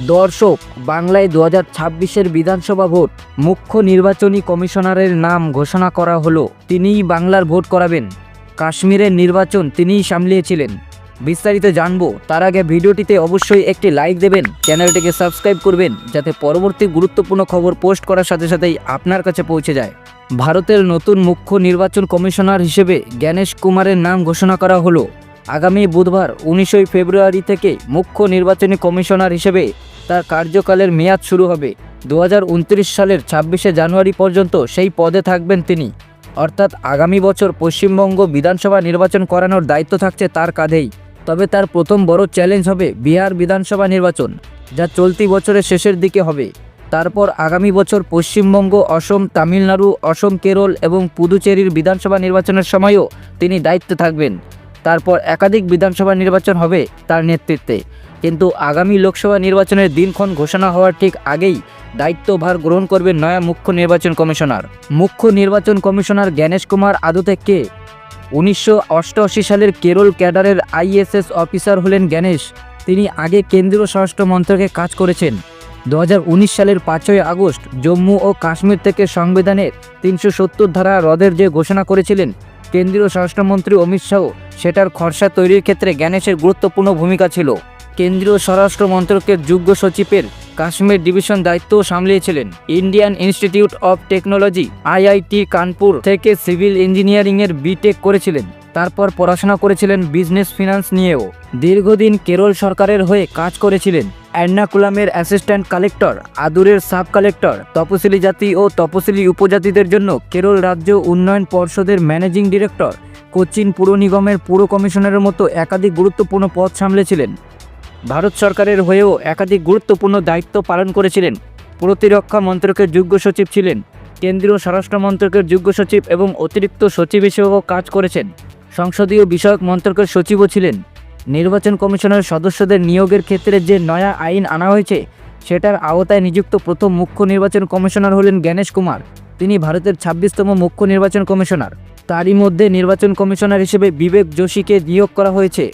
দর্শক, বাংলায় দু হাজার ছাব্বিশের বিধানসভা ভোট, মুখ্য নির্বাচনী কমিশনারের নাম ঘোষণা করা হলো। তিনিই বাংলার ভোট করাবেন। কাশ্মীরের নির্বাচন তিনিই সামলিয়েছিলেন। বিস্তারিত জানব। তার আগে ভিডিওটিতে অবশ্যই একটি লাইক দেবেন। চ্যানেলটিকে সাবস্ক্রাইব করবেন, যাতে পরবর্তী গুরুত্বপূর্ণ খবর পোস্ট করার সাথে সাথেই আপনার কাছে পৌঁছে যায়। ভারতের নতুন মুখ্য নির্বাচন কমিশনার হিসেবে জ্ঞানেশ কুমারের নাম ঘোষণা করা হলো। আগামী বুধবার উনিশই ফেব্রুয়ারি থেকে মুখ্য নির্বাচনী কমিশনার হিসেবে তার কার্যকালের মেয়াদ শুরু হবে। দু হাজার উনত্রিশ সালের ছাব্বিশে জানুয়ারি পর্যন্ত সেই পদে থাকবেন তিনি। অর্থাৎ আগামী বছর পশ্চিমবঙ্গ বিধানসভা নির্বাচন করানোর দায়িত্ব থাকছে তার কাঁধেই। তবে তার প্রথম বড় চ্যালেঞ্জ হবে বিহার বিধানসভা নির্বাচন, যা চলতি বছরের শেষের দিকে হবে। তারপর আগামী বছর পশ্চিমবঙ্গ, অসম, তামিলনাড়ু, অসম, কেরল এবং পুদুচেরির বিধানসভা নির্বাচনের সময়ও তিনি দায়িত্বে থাকবেন। তারপর একাধিক বিধানসভা নির্বাচন হবে তার নেতৃত্বে। কিন্তু আগামী লোকসভা নির্বাচনের দিনক্ষণ ঘোষণা হওয়ার ঠিক আগেই দায়িত্বভার গ্রহণ করবেন নয়া মুখ্য নির্বাচন কমিশনার। মুখ্য নির্বাচন কমিশনার জ্ঞানেশ কুমার আদতে কে উনিশশো অষ্টআশি সালের কেরল ক্যাডারের আইএসএস অফিসার হলেন জ্ঞানেশ। তিনি আগে কেন্দ্রীয় স্বরাষ্ট্র মন্ত্রকে কাজ করেছেন। দু হাজার উনিশ সালের পাঁচই আগস্ট জম্মু ও কাশ্মীর থেকে সংবিধানের তিনশো সত্তর ধারা রদের যে ঘোষণা করেছিলেন কেন্দ্রীয় স্বরাষ্ট্রমন্ত্রী অমিত শাহ, সেটার খরচা তৈরির ক্ষেত্রে জ্ঞানেশের গুরুত্বপূর্ণ ভূমিকা ছিল। কেন্দ্রীয় স্বরাষ্ট্র মন্ত্রকের যুগ্ম সচিবের কাশ্মীর ডিভিশন দায়িত্বও সামলিয়েছিলেন। Indian Institute of Technology, IIT Kanpur থেকে সিভিল ইঞ্জিনিয়ারিংয়ের বিটেক করেছিলেন। তারপর পড়াশোনা করেছিলেন বিজনেস ফিনান্স নিয়েও। দীর্ঘদিন কেরল সরকারের হয়ে কাজ করেছিলেন। এর্নাকুলামের অ্যাসিস্ট্যান্ট কালেক্টর, আদুরের সাব কালেক্টর, তপশিলি জাতি ও তপশিলি উপজাতিদের জন্য কেরল রাজ্য উন্নয়ন পর্ষদের ম্যানেজিং ডিরেক্টর, কোচিন পুর নিগমের পুর কমিশনারের মতো একাধিক গুরুত্বপূর্ণ পদ সামলেছিলেন। ভারত সরকারের হয়েও একাধিক গুরুত্বপূর্ণ দায়িত্ব পালন করেছিলেন। প্রতিরক্ষা মন্ত্রকের যুগ্ম সচিব ছিলেন। কেন্দ্রীয় স্বরাষ্ট্র মন্ত্রকের যুগ্ম সচিব এবং অতিরিক্ত সচিব হিসেবেও কাজ করেছেন। সংসদীয় বিষয়ক মন্ত্রকের সচিবও ছিলেন। নির্বাচন কমিশনের সদস্যদের নিয়োগের ক্ষেত্রে যে নয়া আইন আনা হয়েছে, সেটার আওতায় নিযুক্ত প্রথম মুখ্য নির্বাচন কমিশনার হলেন জ্ঞানেশ কুমার। তিনি ভারতের ছাব্বিশতম মুখ্য নির্বাচন কমিশনার। তারই মধ্যে নির্বাচন কমিশনার হিসেবে বিবেক যোশীকে নিয়োগ করা হয়েছে,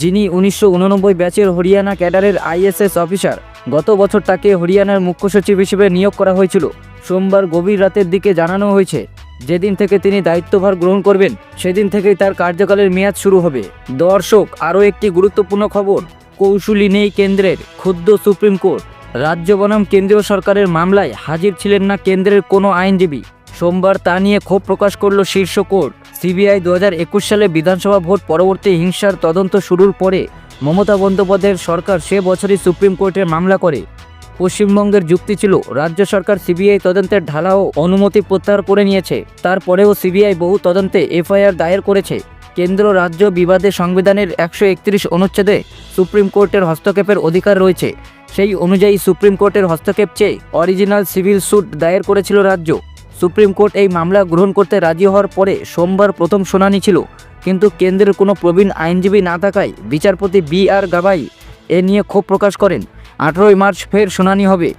যিনি উনিশশো উননব্বই ব্যাচের হরিয়ানা ক্যাডারের আইএসএস অফিসার। গত বছর তাকে হরিয়ানার মুখ্য সচিব হিসেবে নিয়োগ করা হয়েছিল। সোমবার গভীর রাতের দিকে জানানো হয়েছে যেদিন থেকে তিনি দায়িত্বভার গ্রহণ করবেন, সেদিন থেকেই তার কার্যকালের মেয়াদ শুরু হবে। দর্শক, আরও একটি গুরুত্বপূর্ণ খবর। কৌশলী নেই কেন্দ্রের ক্ষুদ্র সুপ্রিম কোর্ট। রাজ্য বনাম কেন্দ্রীয় সরকারের মামলায় হাজির ছিলেন না কেন্দ্রের কোনো আইনজীবী। সোমবার তা নিয়ে ক্ষোভ প্রকাশ করল শীর্ষ কোর্ট। সিবিআই দু হাজার একুশ সালে বিধানসভা ভোট পরবর্তী হিংসার তদন্ত শুরুর পরে মমতা বন্দ্যোপাধ্যায়ের সরকার সে বছরই সুপ্রিম কোর্টে মামলা করে। পশ্চিমবঙ্গের যুক্তি ছিল, রাজ্য সরকার সিবিআই তদন্তের ঢালাও অনুমতি প্রত্যাহার করে নিয়েছে। তারপরেও সিবিআই বহু তদন্তে এফআইআর দায়ের করেছে। কেন্দ্র রাজ্য বিবাদে সংবিধানের একশো একত্রিশ অনুচ্ছেদে সুপ্রিম কোর্টের হস্তক্ষেপের অধিকার রয়েছে। সেই অনুযায়ী সুপ্রিম কোর্টের হস্তক্ষেপ চেয়ে অরিজিনাল সিভিল স্যুট দায়ের করেছিল রাজ্য। সুপ্রিম কোর্ট এই মামলা গ্রহণ করতে রাজি হওয়ার পরে সোমবার প্রথম শুনানি ছিল। কিন্তু কেন্দ্রের কোনো প্রবীণ আইনজীবী না থাকায় বিচারপতি বি আর গাবাই এ নিয়ে ক্ষোভ প্রকাশ করেন। আঠেরোই মার্চ ফের শুনানি হবে।